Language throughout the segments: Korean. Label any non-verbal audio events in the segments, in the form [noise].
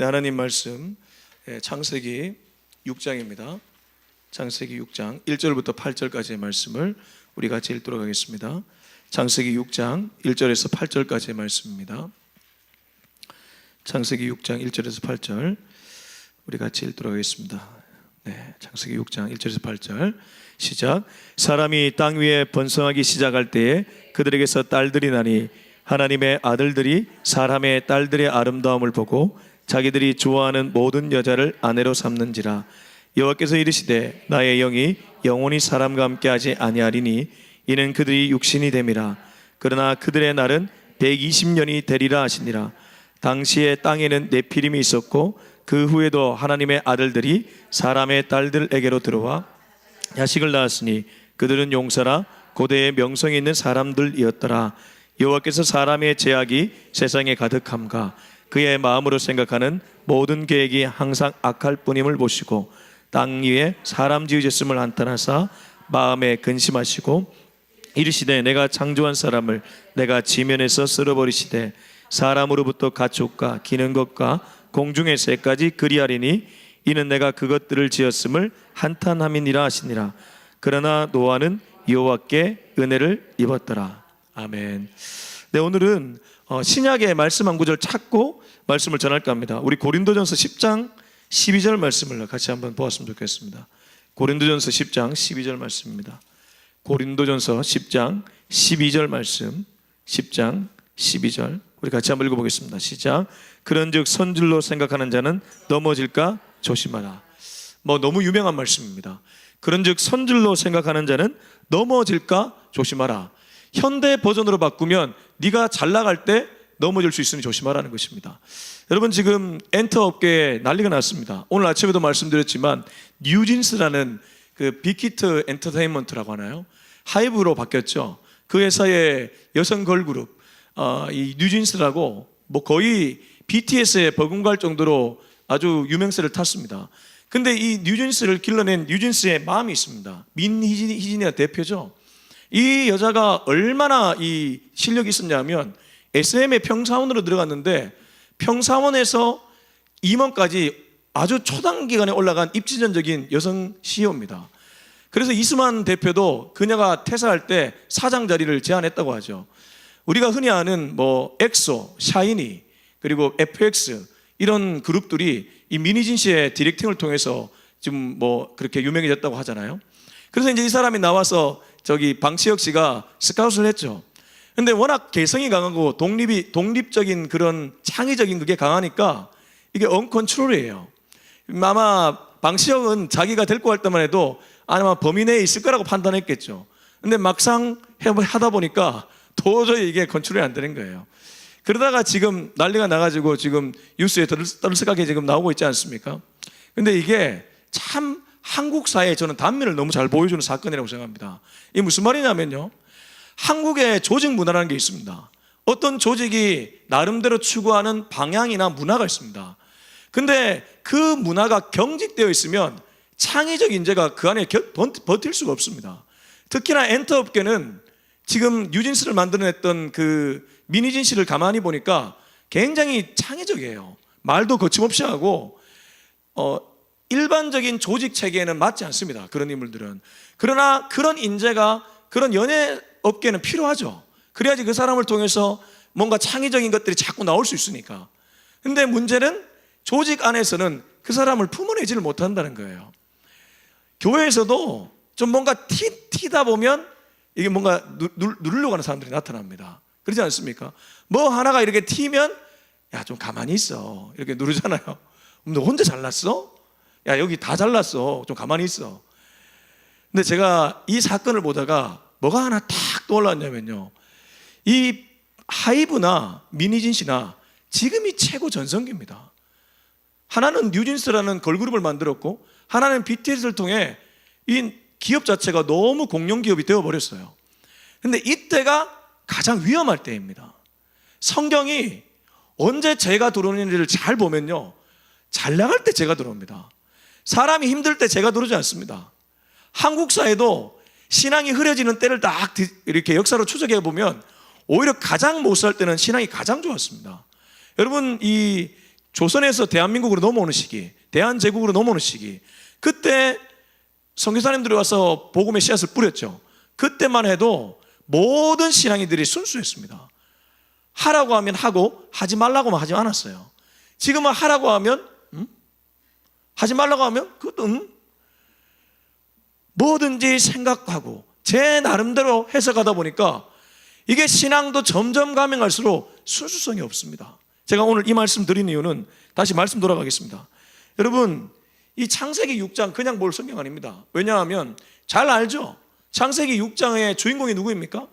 네, 하나님 말씀 예, 창세기 6장입니다. 창세기 6장 1절부터 8절까지의 말씀을 우리 같이 읽도록 하겠습니다. 창세기 6장 1절에서 8절까지의 말씀입니다. 창세기 6장 1절에서 8절 우리 같이 읽도록 하겠습니다. 네, 창세기 6장 1절에서 8절 시작. 사람이 땅 위에 번성하기 시작할 때에 그들에게서 딸들이 나니 하나님의 아들들이 사람의 딸들의 아름다움을 보고 자기들이 좋아하는 모든 여자를 아내로 삼는지라. 여호와께서 이르시되 나의 영이 영원히 사람과 함께 하지 아니하리니 이는 그들이 육신이 됨이라. 그러나 그들의 날은 120년이 되리라 하시니라. 당시에 땅에는 네피림이 있었고 그 후에도 하나님의 아들들이 사람의 딸들에게로 들어와 야식을 낳았으니 그들은 용사라 고대의 명성이 있는 사람들이었더라. 여호와께서 사람의 제약이 세상에 가득함과 그의 마음으로 생각하는 모든 계획이 항상 악할 뿐임을 보시고 땅 위에 사람 지으셨음을 한탄하사 마음에 근심하시고 이르시되 내가 창조한 사람을 내가 지면에서 쓸어버리시되 사람으로부터 가축과 기는 것과 공중의 새까지 그리하리니 이는 내가 그것들을 지었음을 한탄함이니라 하시니라 그러나 노아는 여호와께 은혜를 입었더라 아멘. 네 오늘은 어, 신약의 말씀 한 구절 찾고 말씀을 전할까 합니다. 우리 고린도전서 10장 12절 말씀을 같이 한번 보았으면 좋겠습니다. 고린도전서 10장 12절 말씀입니다. 고린도전서 10장 12절 말씀 10장 12절 우리 같이 한번 읽어보겠습니다. 시작. 그런즉 선줄로 생각하는 자는 넘어질까 조심하라. 뭐 너무 유명한 말씀입니다. 그런즉 선줄로 생각하는 자는 넘어질까 조심하라. 현대 버전으로 바꾸면 네가 잘 나갈 때 넘어질 수 있으니 조심하라는 것입니다. 여러분 지금 엔터 업계에 난리가 났습니다. 오늘 아침에도 말씀드렸지만 뉴진스라는 그 빅히트 엔터테인먼트라고 하나요? 하이브로 바뀌었죠. 그 회사의 여성 걸그룹 어, 이 뉴진스라고 뭐 거의 BTS에 버금갈 정도로 아주 유명세를 탔습니다. 근데 이 뉴진스를 길러낸 뉴진스의 마음이 있습니다. 민희진이가 대표죠. 이 여자가 얼마나 이 실력이 있었냐면 SM의 평사원으로 들어갔는데 평사원에서 임원까지 아주 초단기간에 올라간 입지전적인 여성 CEO입니다. 그래서 이수만 대표도 그녀가 퇴사할 때 사장 자리를 제안했다고 하죠. 우리가 흔히 아는 뭐 엑소, 샤이니 그리고 FX 이런 그룹들이 이 미니진 씨의 디렉팅을 통해서 지금 뭐 그렇게 유명해졌다고 하잖아요. 그래서 이제 이 사람이 나와서 저기 방치혁 씨가 스카웃을 했죠. 근데 워낙 개성이 강하고 독립이 독립적인 그런 창의적인 그게 강하니까 이게 언컨트롤이에요. 아마 방치혁은 자기가 데리고 갈 때만 해도 아마 범위 내에 있을 거라고 판단했겠죠. 근데 막상 해- 하다 보니까 도저히 이게 컨트롤이 안 되는 거예요. 그러다가 지금 난리가 나가지고 지금 뉴스에 떠들썩하게 지금 나오고 있지 않습니까? 근데 이게 참 한국 사회에 저는 단면을 너무 잘 보여주는 사건이라고 생각합니다. 이게 무슨 말이냐면요. 한국의 조직 문화라는 게 있습니다. 어떤 조직이 나름대로 추구하는 방향이나 문화가 있습니다. 근데 그 문화가 경직되어 있으면 창의적 인재가 그 안에 겨- 번- 버틸 수가 없습니다. 특히나 엔터 업계는 지금 뉴진스를 만들어냈던 그 미니진 씨를 가만히 보니까 굉장히 창의적이에요. 말도 거침없이 하고 어, 일반적인 조직 체계에는 맞지 않습니다. 그런 인물들은. 그러나 그런 인재가 그런 연예 업계는 필요하죠. 그래야지 그 사람을 통해서 뭔가 창의적인 것들이 자꾸 나올 수 있으니까. 근데 문제는 조직 안에서는 그 사람을 품어내지를 못한다는 거예요. 교회에서도 좀 뭔가 티, 튀다 보면 이게 뭔가 누르려고 하는 사람들이 나타납니다. 그렇지 않습니까? 뭐 하나가 이렇게 튀면 야, 좀 가만히 있어. 이렇게 누르잖아요. 너 혼자 잘났어? 야, 여기 다 잘났어. 좀 가만히 있어. 근데 제가 이 사건을 보다가 뭐가 하나 탁 떠올랐냐면요. 이 하이브나 미니진 씨나 지금이 최고 전성기입니다. 하나는 뉴진스라는 걸그룹을 만들었고 하나는 BTS를 통해 이 기업 자체가 너무 공룡 기업이 되어 버렸어요. 근데 이때가 가장 위험할 때입니다. 성경이 언제 죄가 들어오는지를 잘 보면요. 잘 나갈 때 죄가 들어옵니다. 사람이 힘들 때 죄가 들어오지 않습니다. 한국 사회도 신앙이 흐려지는 때를 딱 뒤- 이렇게 역사로 추적해 보면 오히려 가장 못 살 때는 신앙이 가장 좋았습니다. 여러분 이 조선에서 대한민국으로 넘어오는 시기, 대한제국으로 넘어오는 시기, 그때 선교사님들이 와서 복음의 씨앗을 뿌렸죠. 그때만 해도 모든 신앙인들이 순수했습니다. 하라고 하면 하고 하지 말라고 하면 하지 않았어요. 지금은 하라고 하면 음? 하지 말라고 하면 그것도 음? 뭐든지 생각하고 제 나름대로 해석하다 보니까 이게 신앙도 점점 가면 갈수록 순수성이 없습니다. 제가 오늘 이 말씀 드린 이유는 다시 말씀 돌아가겠습니다. 여러분, 이 창세기 6장 그냥 볼 성경 아닙니다. 왜냐하면 잘 알죠? 창세기 6장의 주인공이 누구입니까?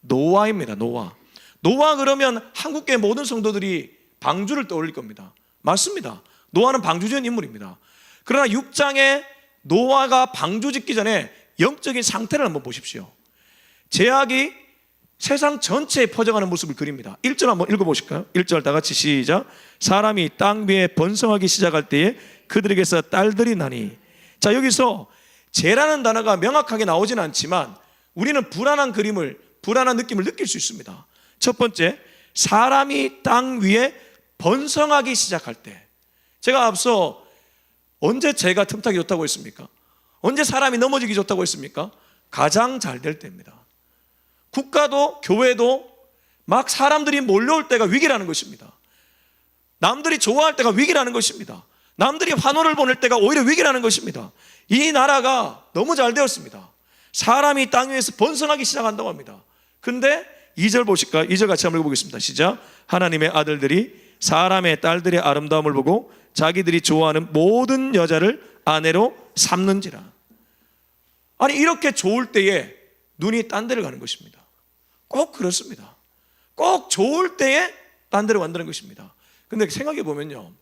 노아입니다. 노아. 노아 그러면 한국계 모든 성도들이 방주를 떠올릴 겁니다. 맞습니다. 노아는 방주 지은 인물입니다. 그러나 6장에 노아가 방주 짓기 전에 영적인 상태를 한번 보십시오. 제약이 세상 전체에 퍼져가는 모습을 그립니다. 1절 한번 읽어보실까요? 1절 다 같이 시작. 사람이 땅 위에 번성하기 시작할 때에 그들에게서 딸들이 나니. 자, 여기서 죄라는 단어가 명확하게 나오지는 않지만 우리는 불안한 그림을, 불안한 느낌을 느낄 수 있습니다. 첫 번째, 사람이 땅 위에 번성하기 시작할 때. 제가 앞서 언제 죄가 틈타기 좋다고 했습니까? 언제 사람이 넘어지기 좋다고 했습니까? 가장 잘 될 때입니다. 국가도 교회도 막 사람들이 몰려올 때가 위기라는 것입니다. 남들이 좋아할 때가 위기라는 것입니다. 남들이 환호를 보낼 때가 오히려 위기라는 것입니다. 이 나라가 너무 잘 되었습니다. 사람이 땅 위에서 번성하기 시작한다고 합니다. 근데 2절 보실까요? 2절 같이 한번 읽어보겠습니다. 시작. 하나님의 아들들이 사람의 딸들의 아름다움을 보고 자기들이 좋아하는 모든 여자를 아내로 삼는지라. 아니 이렇게 좋을 때에 눈이 딴 데를 가는 것입니다. 꼭 그렇습니다. 꼭 좋을 때에 딴 데를 간다는 것입니다. 근데 생각해 보면요.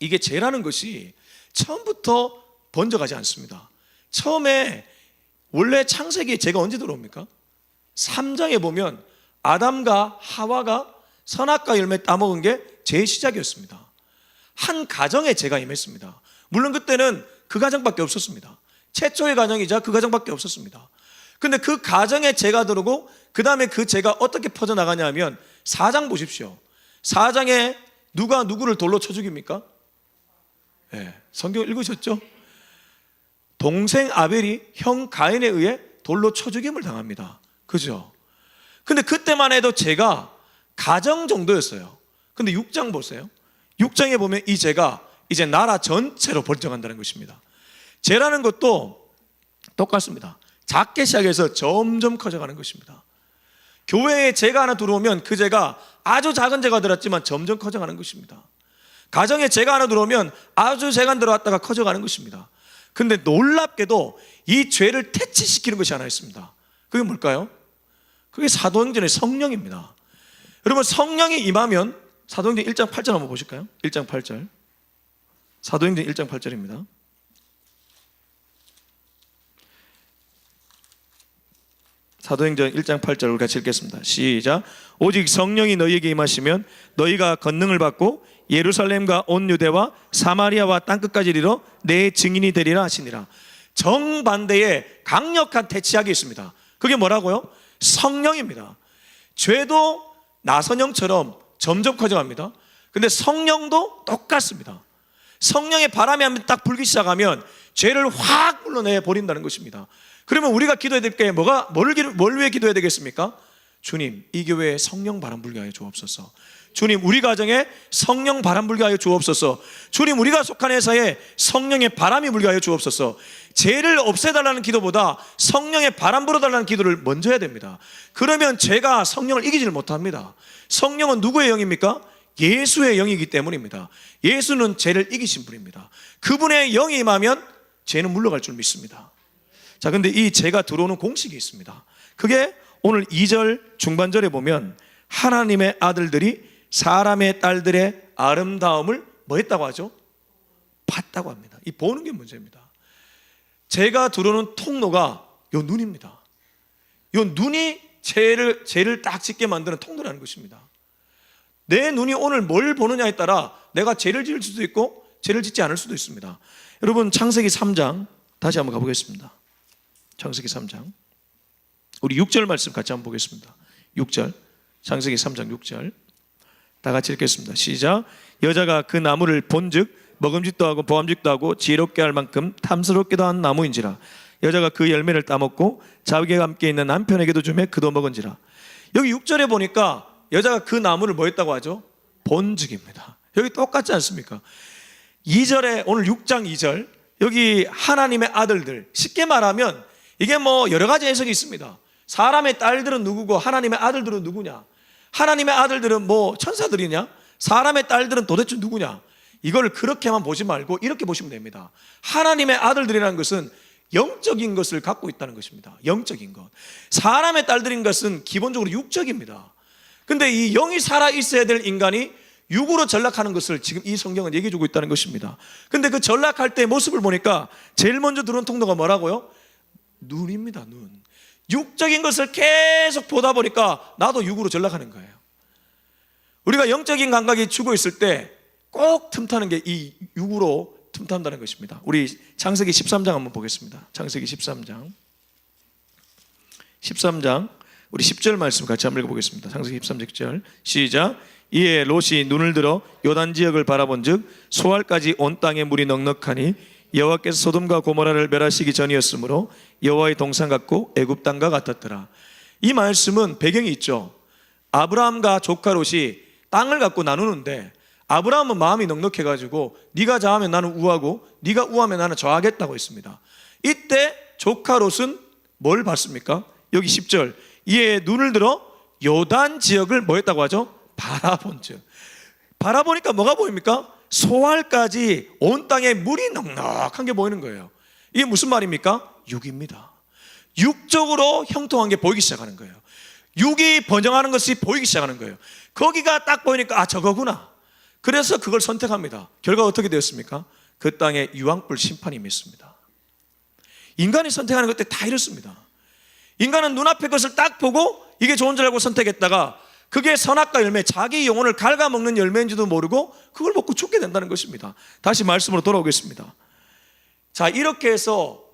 이게 죄라는 것이 처음부터 번져가지 않습니다. 처음에 원래 창세기에 죄가 언제 들어옵니까? 3장에 보면 아담과 하와가 선악과 열매 따먹은 게 죄의 시작이었습니다. 한 가정에 죄가 임했습니다. 물론 그때는 그 가정밖에 없었습니다. 최초의 가정이자 그 가정밖에 없었습니다. 근데 그 가정에 죄가 들어오고 그 다음에 그 죄가 어떻게 퍼져나가냐 하면 4장 보십시오. 4장에 누가 누구를 돌로 쳐 죽입니까? 네, 성경 읽으셨죠? 동생 아벨이 형 가인에 의해 돌로 쳐 죽임을 당합니다. 그죠? 근데 그때만 해도 죄가 가정 정도였어요. 근데 6장 보세요. 6장에 보면 이 죄가 이제 나라 전체로 번져간다는 것입니다. 죄라는 것도 똑같습니다. 작게 시작해서 점점 커져가는 것입니다. 교회에 죄가 하나 들어오면 그 죄가 아주 작은 죄가 들었지만 점점 커져가는 것입니다. 가정에 죄가 하나 들어오면 아주 죄가 안 들어왔다가 커져가는 것입니다. 근데 놀랍게도 이 죄를 퇴치시키는 것이 하나 있습니다. 그게 뭘까요? 그게 사도행전의 성령입니다. 여러분 성령이 임하면 사도행전 1장 8절 한번 보실까요? 1장 8절. 사도행전 1장 8절입니다. 사도행전 1장 8절을 같이 읽겠습니다. 시작. 오직 성령이 너희에게 임하시면 너희가 권능을 받고 예루살렘과 온 유대와 사마리아와 땅 끝까지 이르러 내 증인이 되리라 하시니라. 정반대의 강력한 대치약이 있습니다. 그게 뭐라고요? 성령입니다. 죄도 나선형처럼 점점 커져갑니다. 근데 성령도 똑같습니다. 성령의 바람이 한번 딱 불기 시작하면 죄를 확 물러내 버린다는 것입니다. 그러면 우리가 기도해야 될 게 뭐가 뭘, 뭘 위해 기도해야 되겠습니까? 주님, 이 교회에 성령 바람 불게 하여 주옵소서. 주님, 우리 가정에 성령 바람 불게 하여 주옵소서. 주님, 우리가 속한 회사에 성령의 바람이 불게 하여 주옵소서. 죄를 없애달라는 기도보다 성령의 바람 불어달라는 기도를 먼저 해야 됩니다. 그러면 죄가 성령을 이기지를 못합니다. 성령은 누구의 영입니까? 예수의 영이기 때문입니다. 예수는 죄를 이기신 분입니다. 그분의 영이 임하면 죄는 물러갈 줄 믿습니다. 자, 근데 이 죄가 들어오는 공식이 있습니다. 그게 오늘 2절 중반절에 보면 하나님의 아들들이 사람의 딸들의 아름다움을 뭐 했다고 하죠? 봤다고 합니다. 이 보는 게 문제입니다. 죄가 들어오는 통로가 요 눈입니다. 요 눈이 죄를 죄를 딱 짓게 만드는 통로라는 것입니다. 내 눈이 오늘 뭘 보느냐에 따라 내가 죄를 지을 수도 있고 죄를 짓지 않을 수도 있습니다. 여러분 창세기 3장 다시 한번 가보겠습니다. 창세기 3장 우리 6절 말씀 같이 한번 보겠습니다. 6절 창세기 3장 6절 다 같이 읽겠습니다. 시작 여자가 그 나무를 본즉 먹음직도 하고 보암직도 하고 지혜롭게 할 만큼 탐스럽기도 한 나무인지라 여자가 그 열매를 따먹고 자기와 함께 있는 남편에게도 주매 그도 먹은지라 여기 6절에 보니까 여자가 그 나무를 뭐 했다고 하죠? 본죽입니다. 여기 똑같지 않습니까? 2절에 오늘 6장 2절 여기 하나님의 아들들 쉽게 말하면 이게 뭐 여러 가지 해석이 있습니다. 사람의 딸들은 누구고 하나님의 아들들은 누구냐? 하나님의 아들들은 뭐 천사들이냐? 사람의 딸들은 도대체 누구냐? 이걸 그렇게만 보지 말고 이렇게 보시면 됩니다. 하나님의 아들들이라는 것은 영적인 것을 갖고 있다는 것입니다. 영적인 것. 사람의 딸들인 것은 기본적으로 육적입니다. 근데 이 영이 살아 있어야 될 인간이 육으로 전락하는 것을 지금 이 성경은 얘기해 주고 있다는 것입니다. 근데 그 전락할 때 모습을 보니까 제일 먼저 들어온 통로가 뭐라고요? 눈입니다, 눈. 육적인 것을 계속 보다 보니까 나도 육으로 전락하는 거예요. 우리가 영적인 감각이 죽어 있을 때 꼭 틈타는 게 이 육으로 틈탄다는 것입니다. 우리 창세기 13장 한번 보겠습니다. 창세기 13장. 13장 우리 10절 말씀 같이 한번 읽어보겠습니다. 창세기 13장 10절 시작 이에 롯이 눈을 들어 요단 지역을 바라본즉 소알까지 온 땅에 물이 넉넉하니 여호와께서 소돔과 고모라를 멸하시기 전이었으므로 여호와의 동산 같고 애굽 땅과 같았더라. 이 말씀은 배경이 있죠. 아브라함과 조카 롯이 땅을 갖고 나누는데 아브라함은 마음이 넉넉해 가지고 네가 좌하면 나는 우하고 네가 우하면 나는 좌하겠다고 했습니다. 이때 조카 롯은 뭘 봤습니까? 여기 10절 이에 눈을 들어 요단 지역을 뭐 했다고 하죠? 바라본 즉 바라보니까 뭐가 보입니까? 소알까지 온 땅에 물이 넉넉한 게 보이는 거예요. 이게 무슨 말입니까? 육입니다. 육적으로 형통한 게 보이기 시작하는 거예요. 육이 번영하는 것이 보이기 시작하는 거예요. 거기가 딱 보이니까 아 저거구나. 그래서 그걸 선택합니다. 결과 어떻게 되었습니까? 그 땅에 유황불 심판이 맺습니다. 인간이 선택하는 것들 다 이렇습니다. 인간은 눈앞의 것을 딱 보고 이게 좋은 줄 알고 선택했다가 그게 선악과 열매, 자기 영혼을 갉아먹는 열매인지도 모르고 그걸 먹고 죽게 된다는 것입니다. 다시 말씀으로 돌아오겠습니다. 자, 이렇게 해서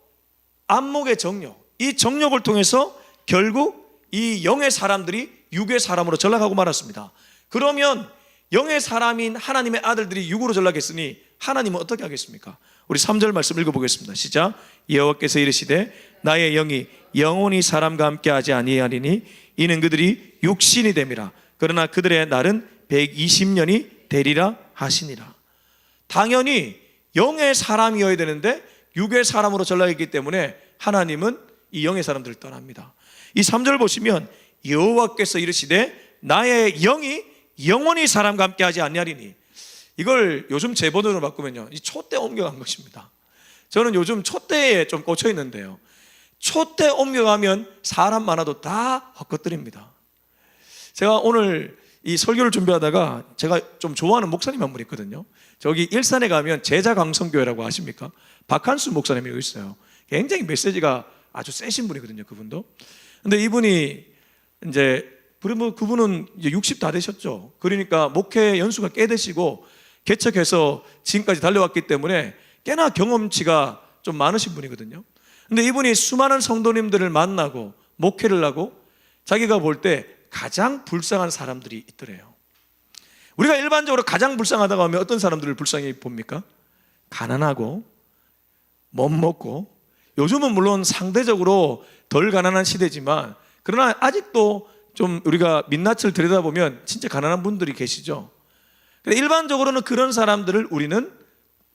안목의 정욕, 이 정욕을 통해서 결국 이 영의 사람들이 육의 사람으로 전락하고 말았습니다. 그러면 영의 사람인 하나님의 아들들이 육으로 전락했으니 하나님은 어떻게 하겠습니까? 우리 3절 말씀 읽어보겠습니다. 시작. 여호와께서 이르시되 나의 영이 영원히 사람과 함께 하지 아니하리니 이는 그들이 육신이 됨이라. 그러나 그들의 날은 120년이 되리라 하시니라. 당연히 영의 사람이어야 되는데 육의 사람으로 전락했기 때문에 하나님은 이 영의 사람들을 떠납니다. 이 3절 보시면 여호와께서 이르시되 나의 영이 영원히 사람과 함께 하지 아니하리니 이걸 요즘 제 번호로 바꾸면요. 이 초대 옮겨간 것입니다. 저는 요즘 초대에 좀 꽂혀 있는데요. 초대 옮겨가면 사람 많아도 다 헛것들입니다. 제가 오늘 이 설교를 준비하다가 제가 좀 좋아하는 목사님 한 분 있거든요. 저기 일산에 가면 제자강성교회라고 아십니까? 박한수 목사님이 여기 있어요. 굉장히 메시지가 아주 세신 분이거든요. 그분도. 근데 이분이 이제 그러면 그분은 이제 60 다 되셨죠. 그러니까 목회 연수가 꽤 되시고 개척해서 지금까지 달려왔기 때문에 꽤나 경험치가 좀 많으신 분이거든요. 근데 이분이 수많은 성도님들을 만나고 목회를 하고 자기가 볼 때 가장 불쌍한 사람들이 있더래요. 우리가 일반적으로 가장 불쌍하다고 하면 어떤 사람들을 불쌍히 봅니까? 가난하고 못 먹고 요즘은 물론 상대적으로 덜 가난한 시대지만 그러나 아직도 좀 우리가 민낯을 들여다보면 진짜 가난한 분들이 계시죠. 근데 일반적으로는 그런 사람들을 우리는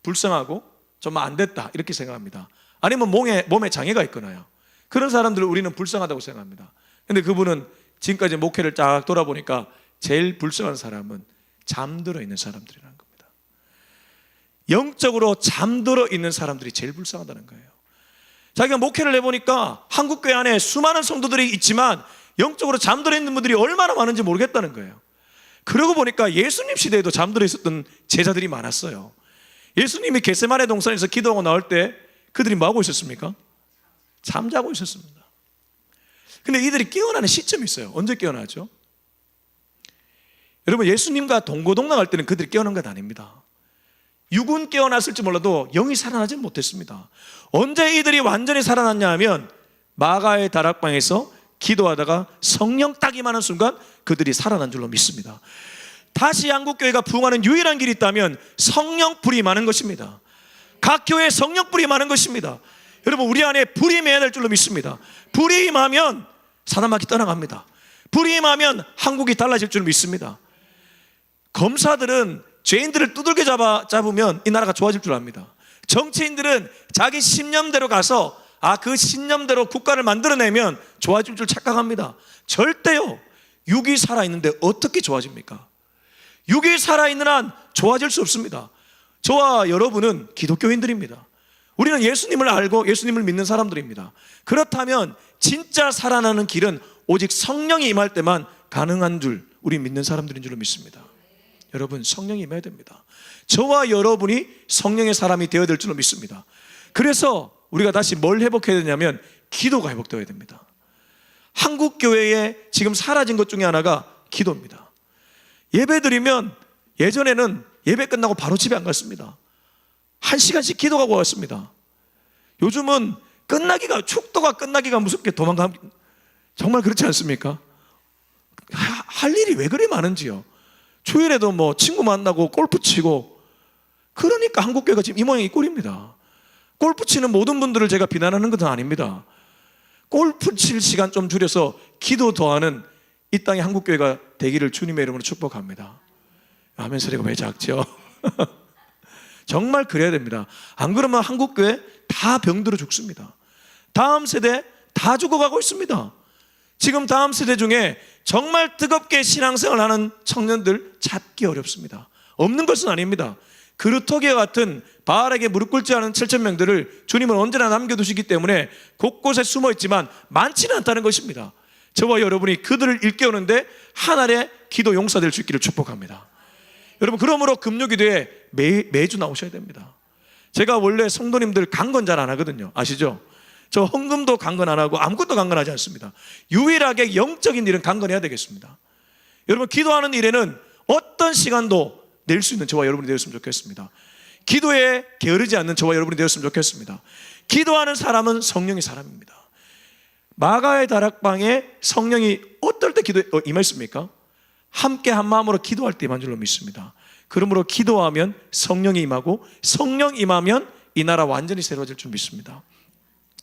불쌍하고 좀 안 됐다 이렇게 생각합니다. 아니면 몸에 몸에 장애가 있거나요. 그런 사람들을 우리는 불쌍하다고 생각합니다. 근데 그분은 지금까지 목회를 쫙 돌아보니까 제일 불쌍한 사람은 잠들어 있는 사람들이라는 겁니다. 영적으로 잠들어 있는 사람들이 제일 불쌍하다는 거예요. 자기가 목회를 해보니까 한국교회 안에 수많은 성도들이 있지만 영적으로 잠들어 있는 분들이 얼마나 많은지 모르겠다는 거예요. 그러고 보니까 예수님 시대에도 잠들어 있었던 제자들이 많았어요. 예수님이 겟세마네 동산에서 기도하고 나올 때 그들이 뭐 하고 있었습니까? 잠자고 있었습니다. 근데 이들이 깨어나는 시점이 있어요. 언제 깨어나죠? 여러분 예수님과 동고동락할 때는 그들이 깨어난 것 아닙니다. 육은 깨어났을지 몰라도 영이 살아나지 못했습니다. 언제 이들이 완전히 살아났냐 하면 마가의 다락방에서 기도하다가 성령 딱 임하는 순간 그들이 살아난 줄로 믿습니다. 다시 한국교회가 부흥하는 유일한 길이 있다면 성령 불이 많은 것입니다. 각 교회에 성령 불이 많은 것입니다. 여러분 우리 안에 불이 임해야 될 줄로 믿습니다. 불이 임하면 사단마귀 떠나갑니다. 불이 임하면 한국이 달라질 줄 믿습니다. 검사들은 죄인들을 두들겨 잡아, 잡으면 이 나라가 좋아질 줄 압니다. 정치인들은 자기 신념대로 가서 아, 그 신념대로 국가를 만들어내면 좋아질 줄 착각합니다. 절대요. 육이 살아있는데 어떻게 좋아집니까? 육이 살아있는 한 좋아질 수 없습니다. 저와 여러분은 기독교인들입니다. 우리는 예수님을 알고 예수님을 믿는 사람들입니다. 그렇다면 진짜 살아나는 길은 오직 성령이 임할 때만 가능한 줄 우리 믿는 사람들인 줄로 믿습니다. 여러분 성령이 임해야 됩니다. 저와 여러분이 성령의 사람이 되어야 될 줄로 믿습니다. 그래서 우리가 다시 뭘 회복해야 되냐면 기도가 회복되어야 됩니다. 한국 교회에 지금 사라진 것 중에 하나가 기도입니다. 예배 드리면 예전에는 예배 끝나고 바로 집에 안 갔습니다. 한 시간씩 기도하고 왔습니다. 요즘은 끝나기가 축도가 끝나기가 무섭게 도망가 정말 그렇지 않습니까? 하- 할 일이 왜 그리 많은지요. 주일에도 뭐 친구 만나고 골프 치고 그러니까 한국 교회가 지금 이 모양 이 꼴입니다. 골프 치는 모든 분들을 제가 비난하는 것은 아닙니다. 골프 칠 시간 좀 줄여서 기도 더하는 이 땅의 한국 교회가 되기를 주님의 이름으로 축복합니다. 아멘 소리가 왜 작죠? [laughs] 정말 그래야 됩니다. 안 그러면 한국 교회 다 병들어 죽습니다. 다음 세대 다 죽어가고 있습니다. 지금 다음 세대 중에 정말 뜨겁게 신앙생활 하는 청년들 찾기 어렵습니다. 없는 것은 아닙니다. 그루터기와 같은 바알에게 무릎 꿇지 않은 7천 명들을 주님은 언제나 남겨두시기 때문에 곳곳에 숨어 있지만 많지는 않다는 것입니다. 저와 여러분이 그들을 일깨우는데 하나의 기도 용사 될 수 있기를 축복합니다. 여러분 그러므로 금요기도에 매, 매주 나오셔야 됩니다. 제가 원래 성도님들 강건 잘 안 하거든요. 아시죠? 저 헌금도 강건 안 하고 아무것도 강건하지 않습니다. 유일하게 영적인 일은 강건해야 되겠습니다. 여러분 기도하는 일에는 어떤 시간도 낼 수 있는 저와 여러분이 되었으면 좋겠습니다. 기도에 게으르지 않는 저와 여러분이 되었으면 좋겠습니다. 기도하는 사람은 성령의 사람입니다. 마가의 다락방에 성령이 어떨 때 기도에 어, 임했습니까? 함께 한 마음으로 기도할 때만 줄로 믿습니다. 그러므로 기도하면 성령이 임하고 성령 임하면 이 나라 완전히 새로워질 줄 믿습니다.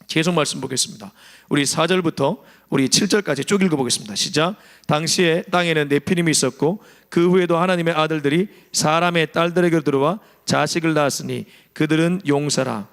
계속 말씀 보겠습니다. 우리 4절부터 우리 7절까지 쭉 읽어보겠습니다. 시작. 당시에 땅에는 네피림이 있었고 그 후에도 하나님의 아들들이 사람의 딸들에게 들어와 자식을 낳았으니 그들은 용사라.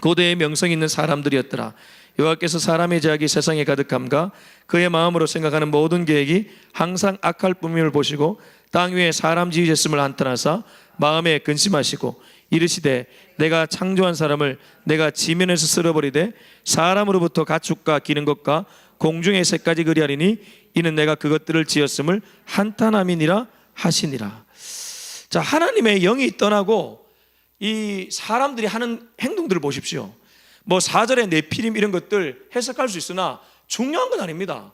고대의 명성 있는 사람들이었더라. 여호와께서 사람의 제약이 세상에 가득함과 그의 마음으로 생각하는 모든 계획이 항상 악할 뿐임을 보시고 땅 위에 사람 지으셨음을 한탄하사 마음에 근심하시고 이르시되 내가 창조한 사람을 내가 지면에서 쓸어버리되 사람으로부터 가축과 기는 것과 공중의 새까지 그리하리니 이는 내가 그것들을 지었음을 한탄함이니라 하시니라. 자 하나님의 영이 떠나고 이 사람들이 하는 행동들을 보십시오. 뭐 사절의 내피림 이런 것들 해석할 수 있으나 중요한 건 아닙니다.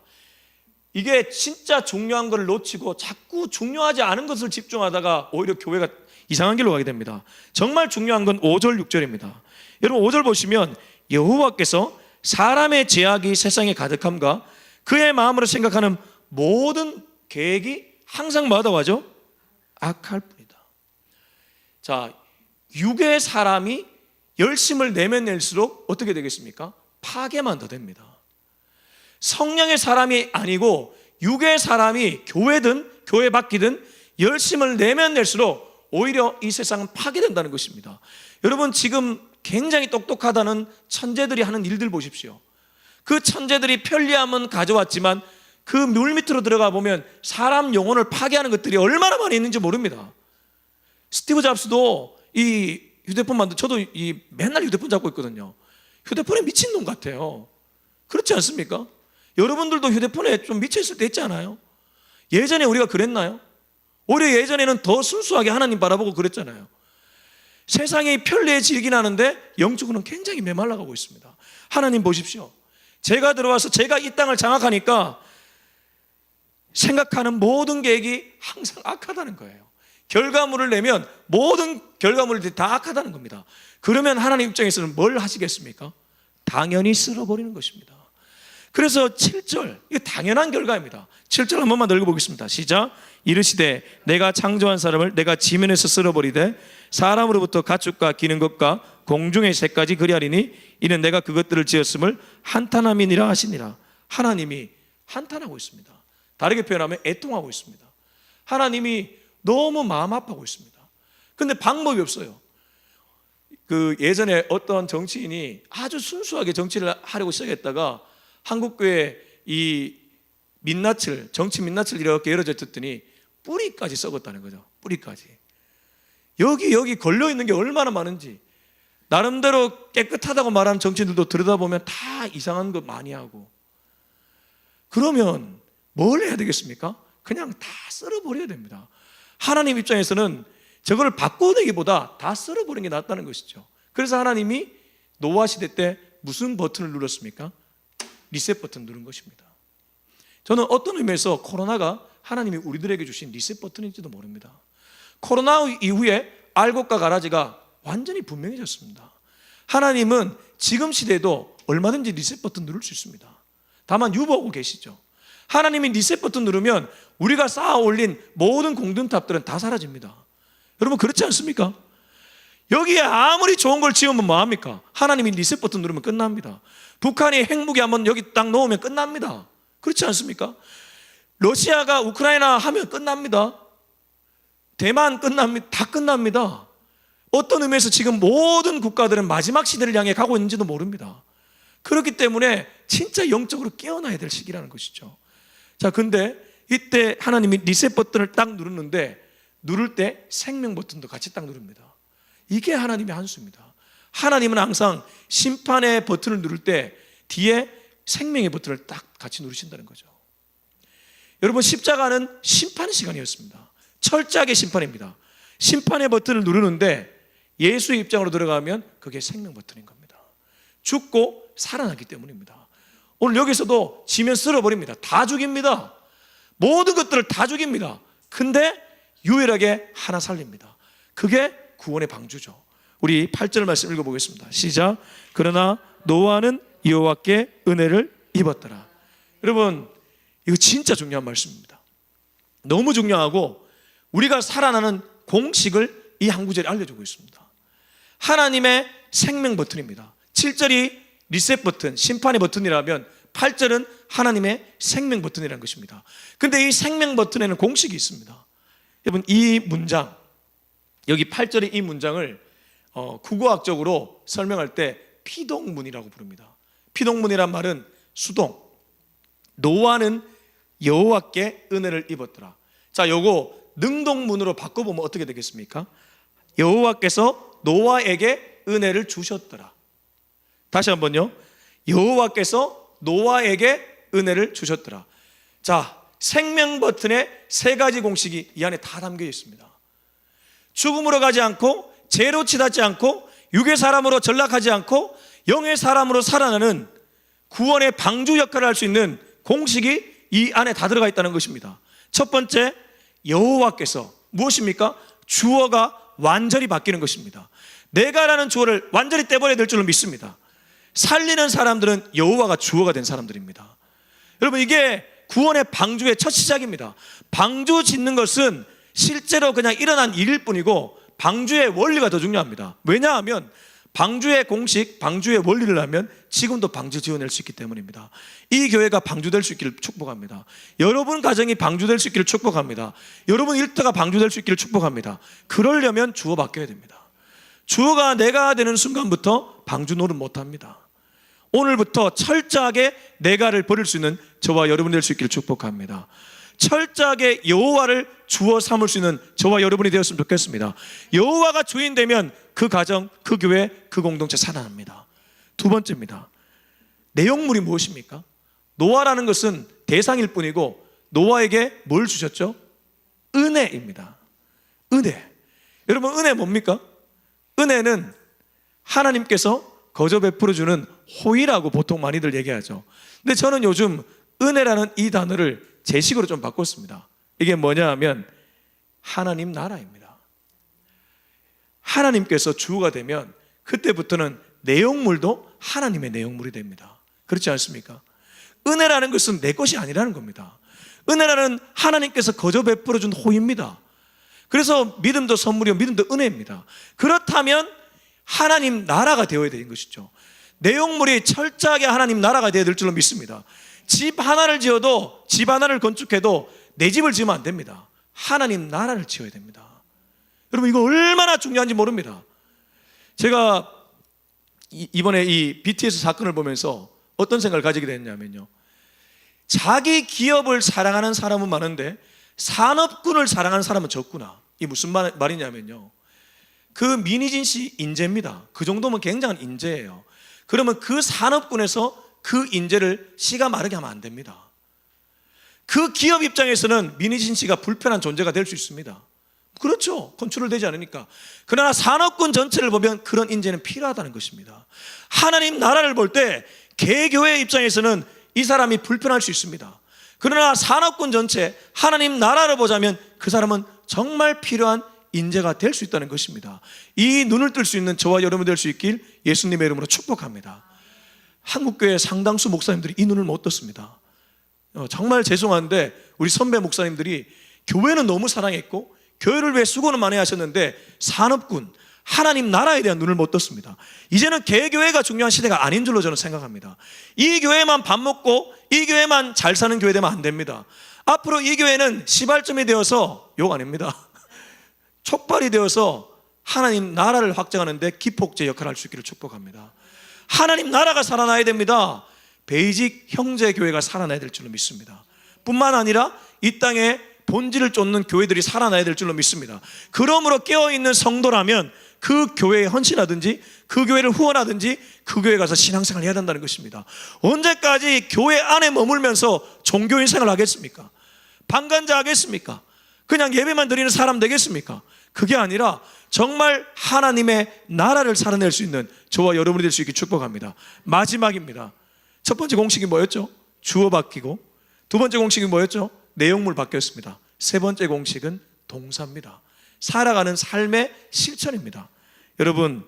이게 진짜 중요한 것을 놓치고 자꾸 중요하지 않은 것을 집중하다가 오히려 교회가 이상한 길로 가게 됩니다. 정말 중요한 건 5절 6절입니다. 여러분 5절 보시면 여호와께서 사람의 제약이 세상에 가득함과 그의 마음으로 생각하는 모든 계획이 항상 뭐하다 하죠? 악할 뿐이다. 자, 육의 사람이 열심을 내면 낼수록 어떻게 되겠습니까? 파괴만 더 됩니다. 성령의 사람이 아니고 육의 사람이 교회든 교회 밖이든 열심을 내면 낼수록 오히려 이 세상은 파괴된다는 것입니다. 여러분 지금 굉장히 똑똑하다는 천재들이 하는 일들 보십시오. 그 천재들이 편리함은 가져왔지만 그 물 밑으로 들어가 보면 사람 영혼을 파괴하는 것들이 얼마나 많이 있는지 모릅니다. 스티브 잡스도 이 휴대폰 만든 저도 이 맨날 휴대폰 잡고 있거든요. 휴대폰에 미친 놈 같아요. 그렇지 않습니까? 여러분들도 휴대폰에 좀 미쳐 있을 때 있지 않아요? 예전에 우리가 그랬나요? 오히려 예전에는 더 순수하게 하나님 바라보고 그랬잖아요. 세상이 편리해지긴 하는데 영적으로는 굉장히 메말라가고 있습니다. 하나님 보십시오. 제가 들어와서 제가 이 땅을 장악하니까 생각하는 모든 계획이 항상 악하다는 거예요. 결과물을 내면 모든 결과물들이 다 악하다는 겁니다. 그러면 하나님 입장에서는 뭘 하시겠습니까? 당연히 쓸어버리는 것입니다. 그래서 7절, 이게 당연한 결과입니다. 7절 한 번만 더 읽어보겠습니다. 시작. 이르시되 내가 창조한 사람을 내가 지면에서 쓸어버리되 사람으로부터 가축과 기는 것과 공중의 새까지 그리하리니 이는 내가 그것들을 지었음을 한탄함이니라 하시니라. 하나님이 한탄하고 있습니다. 다르게 표현하면 애통하고 있습니다. 하나님이 너무 마음 아파하고 있습니다. 근데 방법이 없어요. 그 예전에 어떤 정치인이 아주 순수하게 정치를 하려고 시작했다가 한국교회 이 민낯을 정치 민낯을 이렇게 열어줬더니 뿌리까지 썩었다는 거죠. 뿌리까지. 여기 여기 걸려 있는 게 얼마나 많은지 나름대로 깨끗하다고 말하는 정치인들도 들여다보면 다 이상한 것 많이 하고 그러면 뭘 해야 되겠습니까? 그냥 다 썰어버려야 됩니다. 하나님 입장에서는 저걸 바꿔내기보다 다 썰어버리는 게 낫다는 것이죠. 그래서 하나님이 노아 시대 때 무슨 버튼을 눌렀습니까? 리셋 버튼 누른 것입니다. 저는 어떤 의미에서 코로나가 하나님이 우리들에게 주신 리셋 버튼인지도 모릅니다. 코로나 이후에 알곡과 가라지가 완전히 분명해졌습니다. 하나님은 지금 시대에도 얼마든지 리셋 버튼 누를 수 있습니다. 다만 유보하고 계시죠. 하나님이 리셋 버튼 누르면 우리가 쌓아 올린 모든 공든탑들은 다 사라집니다. 여러분 그렇지 않습니까? 여기에 아무리 좋은 걸 지으면 뭐합니까? 하나님이 리셋 버튼 누르면 끝납니다. 북한이 핵무기 한번 여기 딱 놓으면 끝납니다. 그렇지 않습니까? 러시아가 우크라이나 하면 끝납니다. 대만 끝납니다. 다 끝납니다. 어떤 의미에서 지금 모든 국가들은 마지막 시대를 향해 가고 있는지도 모릅니다. 그렇기 때문에 진짜 영적으로 깨어나야 될 시기라는 것이죠. 자, 근데 이때 하나님이 리셋 버튼을 딱 누르는데 누를 때 생명 버튼도 같이 딱 누릅니다. 이게 하나님의 한수입니다. 하나님은 항상 심판의 버튼을 누를 때 뒤에 생명의 버튼을 딱 같이 누르신다는 거죠. 여러분 십자가는 심판 시간이었습니다. 철저하게 심판입니다. 심판의 버튼을 누르는데 예수의 입장으로 들어가면 그게 생명 버튼인 겁니다. 죽고 살아나기 때문입니다. 오늘 여기서도 지면 쓸어버립니다. 다 죽입니다. 모든 것들을 다 죽입니다. 근데 유일하게 하나 살립니다. 그게 구원의 방주죠. 우리 8절 말씀 읽어보겠습니다. 시작. 그러나 노아는 여호와께 은혜를 입었더라. 여러분 이거 진짜 중요한 말씀입니다. 너무 중요하고 우리가 살아나는 공식을 이 한 구절이 알려주고 있습니다. 하나님의 생명 버튼입니다. 7절이 리셋 버튼, 심판의 버튼이라면 8절은 하나님의 생명 버튼이라는 것입니다. 근데 이 생명 버튼에는 공식이 있습니다. 여러분 이 문장 여기 8절의 이 문장을 어, 국어학적으로 설명할 때 피동문이라고 부릅니다. 피동문이란 말은 수동. 노아는 여호와께 은혜를 입었더라. 자, 요거 능동문으로 바꿔보면 어떻게 되겠습니까? 여호와께서 노아에게 은혜를 주셨더라. 다시 한번요. 여호와께서 노아에게 은혜를 주셨더라. 자, 생명 버튼에 세 가지 공식이 이 안에 다 담겨 있습니다. 죽음으로 가지 않고 죄로 치닫지 않고 육의 사람으로 전락하지 않고 영의 사람으로 살아나는 구원의 방주 역할을 할 수 있는 공식이 이 안에 다 들어가 있다는 것입니다. 첫 번째 여호와께서 무엇입니까? 주어가 완전히 바뀌는 것입니다. 내가라는 주어를 완전히 떼버려야 될 줄로 믿습니다. 살리는 사람들은 여호와가 주어가 된 사람들입니다. 여러분 이게 구원의 방주의 첫 시작입니다. 방주 짓는 것은 실제로 그냥 일어난 일일 뿐이고 방주의 원리가 더 중요합니다. 왜냐하면 방주의 공식, 방주의 원리를 하면 지금도 방주 지어낼 수 있기 때문입니다. 이 교회가 방주될 수 있기를 축복합니다. 여러분 가정이 방주될 수 있기를 축복합니다. 여러분 일터가 방주될 수 있기를 축복합니다. 그러려면 주어 바뀌어야 됩니다. 주어가 내가 되는 순간부터 방주 노릇 못합니다. 오늘부터 철저하게 내가를 버릴 수 있는 저와 여러분 될수 있기를 축복합니다. 철저하게 여호와를 주어 삼을 수 있는 저와 여러분이 되었으면 좋겠습니다. 여호와가 주인 되면 그 가정, 그 교회, 그 공동체 살아납니다. 두 번째입니다. 내용물이 무엇입니까? 노아라는 것은 대상일 뿐이고 노아에게 뭘 주셨죠? 은혜입니다. 은혜. 여러분 은혜 뭡니까? 은혜는 하나님께서 거저 베풀어 주는 호의라고 보통 많이들 얘기하죠. 근데 저는 요즘 은혜라는 이 단어를 제식으로 좀 바꿨습니다. 이게 뭐냐 하면 하나님 나라입니다. 하나님께서 주가 되면 그때부터는 내용물도 하나님의 내용물이 됩니다. 그렇지 않습니까? 은혜라는 것은 내 것이 아니라는 겁니다. 은혜라는 하나님께서 거저 베풀어 준 호입니다. 그래서 믿음도 선물이요 믿음도 은혜입니다. 그렇다면 하나님 나라가 되어야 되는 것이죠. 내용물이 철저하게 하나님 나라가 되어야 될 줄로 믿습니다. 집 하나를 지어도 집 하나를 건축해도 내 집을 지으면 안 됩니다. 하나님 나라를 지어야 됩니다. 여러분 이거 얼마나 중요한지 모릅니다. 제가 이- 이번에 이 BTS 사건을 보면서 어떤 생각을 가지게 됐냐면요. 자기 기업을 사랑하는 사람은 많은데 산업군을 사랑하는 사람은 적구나. 이 무슨 말, 말이냐면요. 그 민희진 씨 인재입니다. 그 정도면 굉장한 인재예요. 그러면 그 산업군에서 그 인재를 씨가 마르게 하면 안 됩니다. 그 기업 입장에서는 민희진 씨가 불편한 존재가 될 수 있습니다. 그렇죠. 컨트롤 되지 않으니까. 그러나 산업군 전체를 보면 그런 인재는 필요하다는 것입니다. 하나님 나라를 볼 때 개교회 입장에서는 이 사람이 불편할 수 있습니다. 그러나 산업군 전체 하나님 나라를 보자면 그 사람은 정말 필요한 인재가 될 수 있다는 것입니다. 이 눈을 뜰 수 있는 저와 여러분 될 수 있길 예수님의 이름으로 축복합니다. 한국교회 상당수 목사님들이 이 눈을 못 떴습니다. 어, 정말 죄송한데 우리 선배 목사님들이 교회는 너무 사랑했고 교회를 위해 수고는 많이 하셨는데 산업군 하나님 나라에 대한 눈을 못 떴습니다. 이제는 개교회가 중요한 시대가 아닌 줄로 저는 생각합니다. 이 교회만 밥 먹고 이 교회만 잘 사는 교회 되면 안 됩니다. 앞으로 이 교회는 시발점이 되어서 욕 아닙니다. 촉발이 되어서 하나님 나라를 확장하는데 기폭제 역할을 할 수 있기를 축복합니다. 하나님 나라가 살아나야 됩니다. 베이직 형제 교회가 살아나야 될 줄로 믿습니다. 뿐만 아니라 이 땅에 본질을 쫓는 교회들이 살아나야 될 줄로 믿습니다. 그러므로 깨어 있는 성도라면 그 교회에 헌신하든지 그 교회를 후원하든지 그 교회 가서 신앙생활 해야 된다는 것입니다. 언제까지 교회 안에 머물면서 종교 인 생활 하겠습니까? 방관자 하겠습니까? 그냥 예배만 드리는 사람 되겠습니까? 그게 아니라 정말 하나님의 나라를 살아낼 수 있는 저와 여러분이 될 수 있게 축복합니다. 마지막입니다. 첫 번째 공식이 뭐였죠? 주어 바뀌고 두 번째 공식이 뭐였죠? 내용물 바뀌었습니다. 세 번째 공식은 동사입니다. 살아가는 삶의 실천입니다. 여러분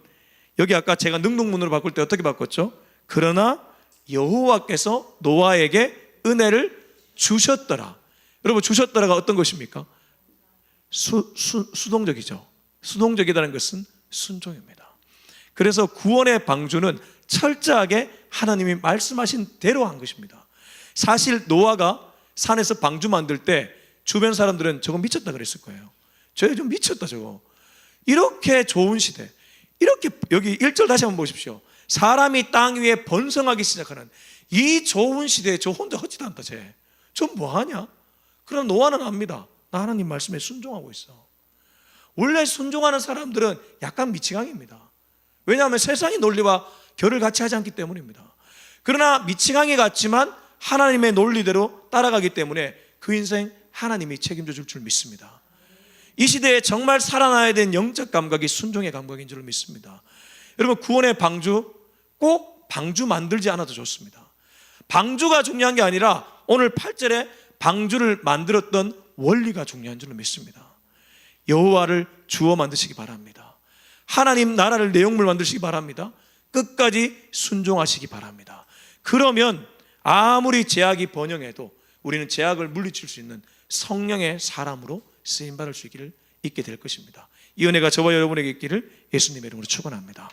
여기 아까 제가 능동문으로 바꿀 때 어떻게 바꿨죠? 그러나 여호와께서 노아에게 은혜를 주셨더라. 여러분 주셨더라가 어떤 것입니까? 수, 수, 수동적이죠. 수동적이라는 것은 순종입니다. 그래서 구원의 방주는 철저하게 하나님이 말씀하신 대로 한 것입니다. 사실 노아가 산에서 방주 만들 때 주변 사람들은 저거 미쳤다 그랬을 거예요. 저게 좀 미쳤다 저거. 이렇게 좋은 시대. 이렇게 여기 1절 다시 한번 보십시오. 사람이 땅 위에 번성하기 시작하는 이 좋은 시대에 저 혼자 헛짓 한다 쟤. 저 뭐하냐? 그럼 노아는 압니다. 나 하나님 말씀에 순종하고 있어. 원래 순종하는 사람들은 약간 미치광입니다. 왜냐하면 세상의 논리와 결을 같이 하지 않기 때문입니다. 그러나 미치광이 같지만 하나님의 논리대로 따라가기 때문에 그 인생 하나님이 책임져 줄 줄 믿습니다. 이 시대에 정말 살아나야 된 영적 감각이 순종의 감각인 줄 믿습니다. 여러분 구원의 방주 꼭 방주 만들지 않아도 좋습니다. 방주가 중요한 게 아니라 오늘 8절에 방주를 만들었던 원리가 중요한 줄로 믿습니다. 여호와를 주어 만드시기 바랍니다. 하나님 나라를 내용물 만드시기 바랍니다. 끝까지 순종하시기 바랍니다. 그러면 아무리 제약이 번영해도 우리는 제약을 물리칠 수 있는 성령의 사람으로 쓰임 받을 수 있기를 있게 될 것입니다. 이 은혜가 저와 여러분에게 있기를 예수님의 이름으로 축원합니다.